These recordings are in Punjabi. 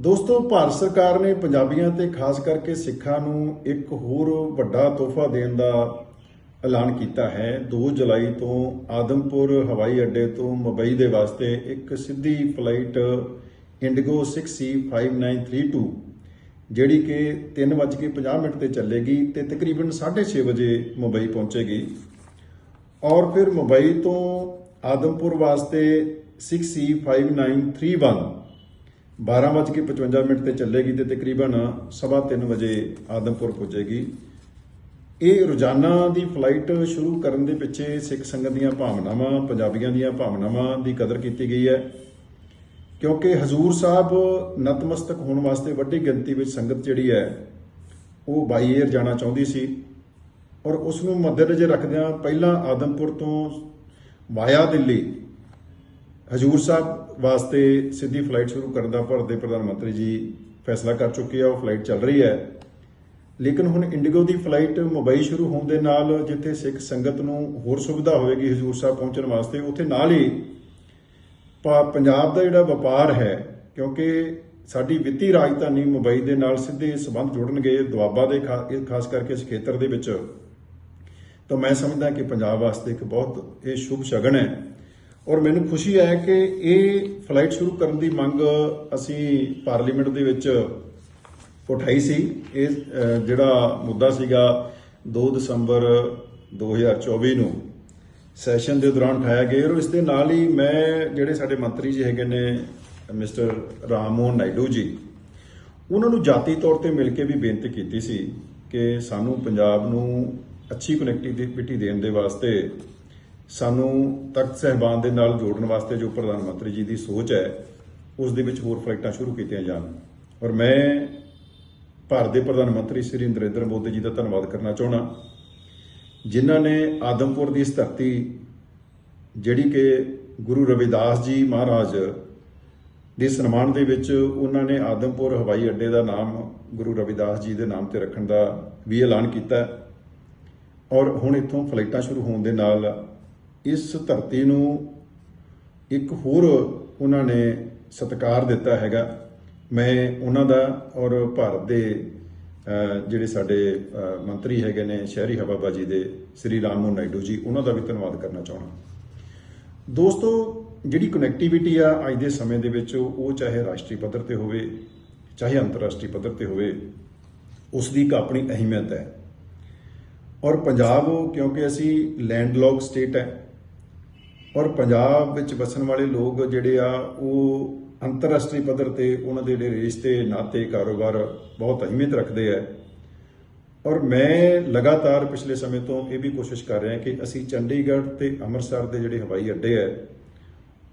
ਦੋਸਤੋ, ਭਾਰਤ ਸਰਕਾਰ ਨੇ ਪੰਜਾਬੀਆਂ ਤੇ ਖਾਸ ਕਰਕੇ ਸਿੱਖਾਂ ਨੂੰ ਇੱਕ ਹੋਰ ਵੱਡਾ ਤੋਹਫਾ ਦੇਣ ਦਾ ਐਲਾਨ ਕੀਤਾ ਹੈ। 2 ਜੁਲਾਈ ਤੋਂ ਆਦਮਪੁਰ ਹਵਾਈ ਅੱਡੇ ਤੋਂ ਮੁੰਬਈ ਦੇ ਵਾਸਤੇ ਇੱਕ ਸਿੱਧੀ ਫਲਾਈਟ ਇੰਡੀਗੋ 6C5932 ਜਿਹੜੀ ਕਿ 3:50 ਮਿੰਟ ਤੇ ਚੱਲੇਗੀ ਤੇ ਤਕਰੀਬਨ 6:30 ਵਜੇ ਮੁੰਬਈ ਪਹੁੰਚੇਗੀ। ਔਰ ਫਿਰ ਮੁੰਬਈ ਤੋਂ ਆਦਮਪੁਰ ਵਾਸਤੇ 6C5931 12:55 ਮਿੰਟ ਤੇ ਚੱਲੇਗੀ ਤੇ ਤਕਰੀਬਨ 3:30 ਵਜੇ ਆਦਮਪੁਰ ਪਹੁੰਚੇਗੀ ਇਹ ਰੋਜ਼ਾਨਾ ਦੀ ਫਲਾਈਟ ਸ਼ੁਰੂ ਕਰਨ ਦੇ ਪਿੱਛੇ ਸਿੱਖ ਸੰਗਤ ਦੀਆਂ ਭਾਵਨਾਵਾਂ, ਪੰਜਾਬੀਆਂ ਦੀਆਂ ਭਾਵਨਾਵਾਂ ਦੀ ਕਦਰ ਕੀਤੀ ਗਈ ਹੈ। ਕਿਉਂਕਿ ਹਜ਼ੂਰ ਸਾਹਿਬ ਨਤਮਸਤਕ ਹੋਣ ਵਾਸਤੇ ਵੱਡੀ ਗਿਣਤੀ ਵਿੱਚ ਸੰਗਤ ਜਿਹੜੀ ਹੈ, ਉਹ ਬਾਈ ਏਅਰ ਜਾਣਾ ਚਾਹੁੰਦੀ ਸੀ ਔਰ ਉਸ ਨੂੰ ਮੱਦੇਨਜ਼ਰ ਰੱਖਦਿਆਂ ਪਹਿਲਾਂ ਆਦਮਪੁਰ ਤੋਂ ਵਾਇਆ ਦਿੱਲੀ ਹਜੂਰ ਸਾਹਿਬ ਵਾਸਤੇ ਸਿੱਧੀ ਫਲਾਈਟ ਸ਼ੁਰੂ ਕਰਨ ਦਾ ਭਾਰਤ ਦੇ ਪ੍ਰਧਾਨ ਮੰਤਰੀ ਜੀ ਫੈਸਲਾ ਕਰ ਚੁੱਕੇ ਆ, ਉਹ ਫਲਾਈਟ ਚੱਲ ਰਹੀ ਹੈ। ਲੇਕਿਨ ਹੁਣ ਇੰਡੀਗੋ ਦੀ ਫਲਾਈਟ ਮੁੰਬਈ ਸ਼ੁਰੂ ਹੋਣ ਦੇ ਨਾਲ ਜਿੱਥੇ ਸਿੱਖ ਸੰਗਤ ਨੂੰ ਹੋਰ ਸੁਵਿਧਾ ਹੋਵੇਗੀ ਹਜੂਰ ਸਾਹਿਬ ਪਹੁੰਚਣ ਵਾਸਤੇ, ਉੱਥੇ ਨਾਲ ਹੀ ਪ- ਪੰਜਾਬ ਦਾ ਜਿਹੜਾ ਵਪਾਰ ਹੈ, ਕਿਉਂਕਿ ਸਾਡੀ ਵਿੱਤੀ ਰਾਜਧਾਨੀ ਮੁੰਬਈ ਦੇ ਨਾਲ ਸਿੱਧੇ ਸਬੰਧ ਜੁੜਨਗੇ ਦੁਆਬਾ ਦੇ ਖਾ- ਖਾਸ ਕਰਕੇ ਇਸ ਖੇਤਰ ਦੇ ਵਿੱਚ। ਤਾਂ ਮੈਂ ਸਮਝਦਾ ਕਿ ਪੰਜਾਬ ਵਾਸਤੇ ਇੱਕ ਬਹੁਤ ਇਹ ਸ਼ੁਭ ਸ਼ਗਨ ਹੈ। ਔਰ ਮੈਨੂੰ ਖੁਸ਼ੀ ਹੈ ਕਿ ਇਹ ਫਲਾਈਟ ਸ਼ੁਰੂ ਕਰਨ ਦੀ ਮੰਗ ਅਸੀਂ ਪਾਰਲੀਮੈਂਟ ਦੇ ਵਿੱਚ ਉਠਾਈ ਸੀ। ਇਹ ਜਿਹੜਾ ਮੁੱਦਾ ਸੀਗਾ 2 ਦਸੰਬਰ 2024 ਨੂੰ ਸੈਸ਼ਨ ਦੇ ਦੌਰਾਨ ਉਠਾਇਆ ਗਿਆ। ਔਰ ਇਸ ਦੇ ਨਾਲ ਹੀ ਮੈਂ, ਜਿਹੜੇ ਸਾਡੇ ਮੰਤਰੀ ਜੀ ਹੈਗੇ ਨੇ, ਮਿਸਟਰ ਰਾਮਮੋਹਨ ਨਾਇਡੂ ਜੀ, ਉਹਨਾਂ ਨੂੰ ਜਾਤੀ ਤੌਰ ਤੇ ਮਿਲ ਕੇ ਵੀ ਬੇਨਤੀ ਕੀਤੀ ਸੀ ਕਿ ਸਾਨੂੰ ਪੰਜਾਬ ਨੂੰ ਅੱਛੀ ਕਨੈਕਟੀਵਿਟੀ ਦੇਣ ਦੇ ਵਾਸਤੇ ਸਾਨੂੰ ਤਖਤ ਸਹਿਬਾਨ ਦੇ ਨਾਲ ਜੋੜਨ ਵਾਸਤੇ ਜੋ ਪ੍ਰਧਾਨ ਮੰਤਰੀ ਜੀ ਦੀ ਸੋਚ ਹੈ, ਉਸ ਦੇ ਵਿੱਚ ਹੋਰ ਫਲਾਈਟਾਂ ਸ਼ੁਰੂ ਕੀਤੀਆਂ ਜਾਣ। ਔਰ ਮੈਂ ਭਾਰਤ ਦੇ ਪ੍ਰਧਾਨ ਮੰਤਰੀ ਸ੍ਰੀ ਨਰਿੰਦਰ ਮੋਦੀ ਜੀ ਦਾ ਧੰਨਵਾਦ ਕਰਨਾ ਚਾਹਣਾ ਜਿਨ੍ਹਾਂ ਨੇ ਆਦਮਪੁਰ ਦੀ ਇਸ ਧਰਤੀ, ਜਿਹੜੀ ਕਿ ਗੁਰੂ ਰਵਿਦਾਸ ਜੀ ਮਹਾਰਾਜ ਦੇ ਸਨਮਾਨ ਦੇ ਵਿੱਚ ਉਹਨਾਂ ਨੇ ਆਦਮਪੁਰ ਹਵਾਈ ਅੱਡੇ ਦਾ ਨਾਮ ਗੁਰੂ ਰਵਿਦਾਸ ਜੀ ਦੇ ਨਾਮ ਤੇ ਰੱਖਣ ਦਾ ਵੀ ਐਲਾਨ ਕੀਤਾ। ਔਰ ਹੁਣ ਇੱਥੋਂ ਫਲਾਈਟਾਂ ਸ਼ੁਰੂ ਹੋਣ ਦੇ ਨਾਲ ਇਸ ਧਰਤੀ ਨੂੰ ਇੱਕ ਹੋਰ ਉਹਨਾਂ ਨੇ ਸਤਿਕਾਰ ਦਿੱਤਾ ਹੈਗਾ। ਮੈਂ ਉਹਨਾਂ ਦਾ ਔਰ ਭਾਰਤ ਦੇ ਜਿਹੜੇ ਸਾਡੇ ਮੰਤਰੀ ਹੈਗੇ ਨੇ ਸ਼ਹਿਰੀ ਹਵਾਬਾਜੀ ਦੇ ਸ੍ਰੀ ਰਾਮਮੋਹਨ ਨਾਇਡੂ ਜੀ, ਉਹਨਾਂ ਦਾ ਵੀ ਧੰਨਵਾਦ ਕਰਨਾ ਚਾਹੁੰਦਾ। ਦੋਸਤੋ, ਜਿਹੜੀ ਕਨੈਕਟੀਵਿਟੀ ਆ ਅੱਜ ਦੇ ਸਮੇਂ ਦੇ ਵਿੱਚ, ਉਹ ਚਾਹੇ ਰਾਸ਼ਟਰੀ ਪੱਧਰ ਤੇ ਹੋਵੇ, ਚਾਹੇ ਅੰਤਰਰਾਸ਼ਟਰੀ ਪੱਧਰ ਤੇ ਹੋਵੇ, ਉਸ ਦੀ ਇੱਕ ਆਪਣੀ ਅਹਿਮੀਅਤ ਹੈ। ਔਰ ਪੰਜਾਬ, ਕਿਉਂਕਿ ਅਸੀਂ ਲੈਂਡਲੌਕ ਸਟੇਟ ਹੈ ਔਰ ਪੰਜਾਬ ਵਿੱਚ ਵਸਣ ਵਾਲੇ ਲੋਕ ਜਿਹੜੇ ਆ, ਉਹ ਅੰਤਰਰਾਸ਼ਟਰੀ ਪੱਧਰ ਤੇ ਉਹਨਾਂ ਦੇ ਜਿਹੜੇ ਰਿਸ਼ਤੇ, ਨਾਤੇ, ਕਾਰੋਬਾਰ ਬਹੁਤ ਅਹਿਮੀਅਤ ਰੱਖਦੇ ਆ। ਔਰ ਮੈਂ ਲਗਾਤਾਰ ਪਿਛਲੇ ਸਮੇਂ ਤੋਂ ਇਹ ਵੀ ਕੋਸ਼ਿਸ਼ ਕਰ ਰਿਹਾ ਕਿ ਅਸੀਂ ਚੰਡੀਗੜ੍ਹ ਤੇ ਅੰਮ੍ਰਿਤਸਰ ਦੇ ਜਿਹੜੇ ਹਵਾਈ ਅੱਡੇ ਆ,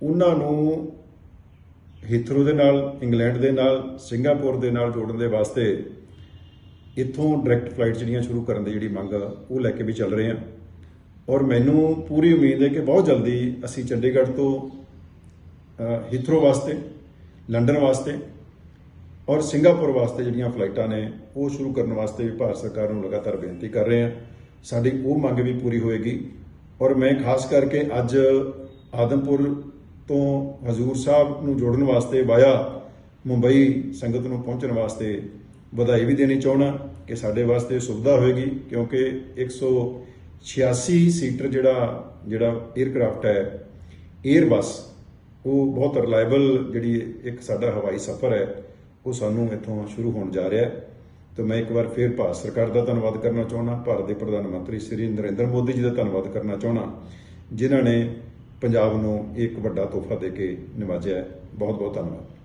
ਉਹਨਾਂ ਨੂੰ ਹੀਥਰੋ ਦੇ ਨਾਲ ਇੰਗਲੈਂਡ ਦੇ ਨਾਲ ਸਿੰਗਾਪੁਰ ਦੇ ਨਾਲ ਜੋੜਨ ਦੇ ਵਾਸਤੇ ਇੱਥੋਂ ਡਾਇਰੈਕਟ ਫਲਾਈਟ ਜਿਹੜੀਆਂ ਸ਼ੁਰੂ ਕਰਨ ਦੀ ਜਿਹੜੀ ਮੰਗ ਆ, ਉਹ ਲੈ ਕੇ ਵੀ ਚੱਲ ਰਹੇ ਹਾਂ ਔਰ ਮੈਨੂੰ ਪੂਰੀ ਉਮੀਦ ਹੈ ਕਿ ਬਹੁਤ ਜਲਦੀ ਅਸੀਂ ਚੰਡੀਗੜ੍ਹ ਤੋਂ ਹੀਥਰੋ ਵਾਸਤੇ ਲੰਡਨ ਵਾਸਤੇ ਔਰ ਸਿੰਗਾਪੁਰ ਵਾਸਤੇ ਜਿਹੜੀਆਂ ਫਲਾਈਟਾਂ ਨੇ, ਉਹ ਸ਼ੁਰੂ ਕਰਨ ਵਾਸਤੇ ਵੀ ਭਾਰਤ ਸਰਕਾਰ ਨੂੰ ਲਗਾਤਾਰ ਬੇਨਤੀ ਕਰ ਰਹੇ ਹਾਂ। ਸਾਡੀ ਉਹ ਮੰਗ ਵੀ ਪੂਰੀ ਹੋਏਗੀ ਔਰ ਮੈਂ ਖਾਸ ਕਰਕੇ ਅੱਜ ਆਦਮਪੁਰ ਤੋਂ ਹਜ਼ੂਰ ਸਾਹਿਬ ਨੂੰ ਜੋੜਨ ਵਾਸਤੇ ਵਾਇਆ ਮੁੰਬਈ ਸੰਗਤ ਨੂੰ ਪਹੁੰਚਣ ਵਾਸਤੇ ਵਧਾਈ ਵੀ ਦੇਣੀ ਚਾਹਣਾ ਕਿ ਸਾਡੇ ਵਾਸਤੇ ਸੁਵਿਧਾ ਹੋਏਗੀ ਕਿਉਂਕਿ 186 ਸੀਟਰ ਜਿਹੜਾ ਜਿਹੜਾ 에ਅਰਕ੍ਰਾਫਟ ਹੈ 에ਅਰਬਸ ਉਹ ਬਹੁਤ ਰਿਲਾਇਬਲ ਜਿਹੜੀ ਇੱਕ ਸਾਡਾ ਹਵਾਈ ਸਫ਼ਰ ਹੈ, ਉਹ ਸਾਨੂੰ ਇੱਥੋਂ ਸ਼ੁਰੂ ਹੋਣ ਜਾ ਰਿਹਾ ਹੈ। ਤੇ ਮੈਂ ਇੱਕ ਵਾਰ ਫਿਰ ਭਾਰਤ ਸਰਕਾਰ ਦਾ ਧੰਨਵਾਦ ਕਰਨਾ ਚਾਹੁੰਦਾ, ਭਾਰਤ ਦੇ ਪ੍ਰਧਾਨ ਮੰਤਰੀ ਸ੍ਰੀ ਨਰਿੰਦਰ ਮੋਦੀ ਜੀ ਦਾ ਧੰਨਵਾਦ ਕਰਨਾ ਚਾਹੁੰਦਾ, ਜਿਨ੍ਹਾਂ ਨੇ ਪੰਜਾਬ ਨੂੰ ਇੱਕ ਵੱਡਾ ਤੋਹਫਾ ਦੇ ਕੇ ਨਿਵਾਜਿਆ ਬਹੁਤ ਬਹੁਤ ਧੰਨਵਾਦ।